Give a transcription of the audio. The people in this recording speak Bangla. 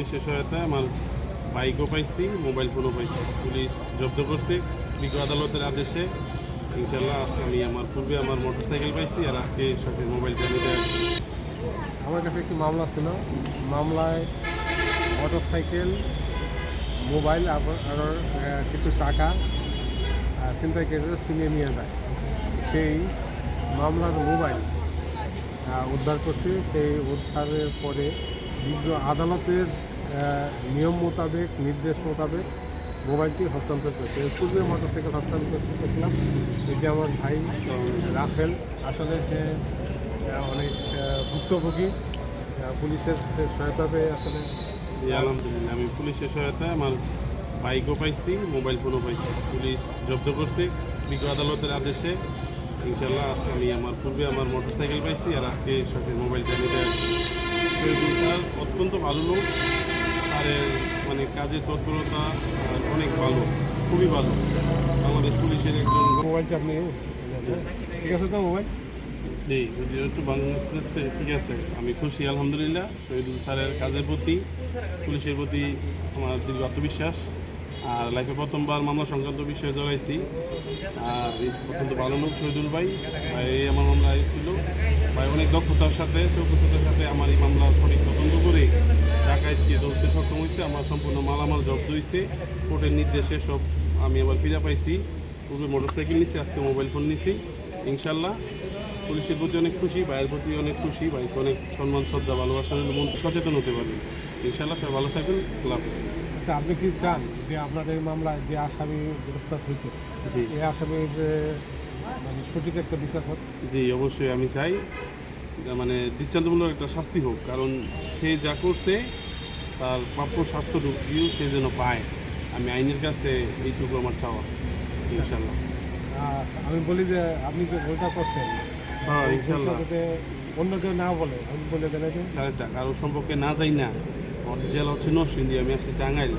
পুলিশের সহায়তায় আমার বাইকও পাইছি, মোবাইল ফোনও পাইছি। পুলিশ জব্দ করছে বিজ্ঞ আদালতের আদেশে। ইনশাল্লাহ আমি আমার পূর্বে আমার মোটরসাইকেল পাইছি আর আজকে সাথে মোবাইলটা নিতে। আমার কাছে একটি মামলা ছিল। মামলায় মোটর সাইকেল মোবাইল আরও কিছু টাকা চিন্তা করে ছিনিয়ে নিয়ে যায়। সেই মামলার মোবাইল উদ্ধার করছি। সেই উদ্ধারের পরে আদালতের নিয়ম মোতাবেক, নির্দেশ মোতাবেক মোবাইলটি হস্তান্তর করছে। পূর্বে মোটরসাইকেল হস্তান্তর করেছিলাম। এটি আমার ভাই রাসেল। আসলে সে অনেক ভুক্তভোগী। পুলিশের সহায়তা পেয়ে আসলে আলহামদুলিল্লাহ। আমি পুলিশের সহায়তায় আমার বাইকও পাইছি, মোবাইল ফোনও পাইছি। পুলিশ জব্দ করছে বিজ্ঞ আদালতের আদেশে। ইনশাল্লাহ আমি আমার পূর্বে আমার মোটরসাইকেল পাইছি আর আজকে সাথে মোবাইলটা নিতে স্যার অত্যন্ত ভালো লোক। আর মানে কাজের তৎপরতা অনেক ভালো খুবই ভালো। বাংলাদেশ পুলিশের একজন মোবাইলটা আপনি ঠিক আছে তো মোবাইল? জি যদিও একটু বাংলাদেশ ঠিক আছে আমি খুশি আলহামদুলিল্লাহ। শহীদুল স্যারের কাজের প্রতি পুলিশের প্রতি আমার দীর্ঘ আত্মবিশ্বাস। আর লাইফে প্রথমবার মামলা সংক্রান্ত বিষয়ে জড়াইছি। আর অত্যন্ত ভালো লোক শহীদুল ভাই এই আমার মামলা ছিল। ভাই, অনেক দক্ষতার সাথে চৌকসতার সাথে আমার এই মামলা সঠিক তদন্ত করে ডাকাইতকে ধরতে সক্ষম হয়েছে। আমার সম্পূর্ণ মালামাল জব্দ হয়েছে। কোর্টের নির্দেশে সব আমি আবার ফিরে পাইছি। পূর্বে মোটরসাইকেল নিছি, আজকে মোবাইল ফোন নিছি। ইনশাল্লাহ পুলিশের প্রতি অনেক খুশি, ভাইয়ের প্রতি অনেক খুশি। ভাইকে অনেক সম্মান, শ্রদ্ধা, ভালোবাসা মন সচেতন হতে পারবে। ইনশাল্লাহ সবাই ভালো থাকবেন। আল্লাহ হাফিজ। আচ্ছা আপনি কি চান যে আপনার এই মামলায় যে আসামি গ্রেপ্তার হয়েছে জি। এই আসামির মানে সঠিক একটা বিচার হোক? জি অবশ্যই আমি চাই মানে দৃষ্টান্তমূলক একটা শাস্তি হোক কারণ সে যা করছে তার প্রাপ্য স্বাস্থ্য স্বাস্থ্যটুকুও সে যেন পায়। আমি আইনের কাছে এইটুকু আমার চাওয়া ইনশাল্লাহ আমি বলি যে আপনি যে ভুলটা করছেন হ্যাঁ ইনশাল্লাহ অন্য কেউ না বলে আমি বলে দেন কারও সম্পর্কে না যাই না জেলা হচ্ছে নরসিংদী আমি আসছি টাঙ্গাইল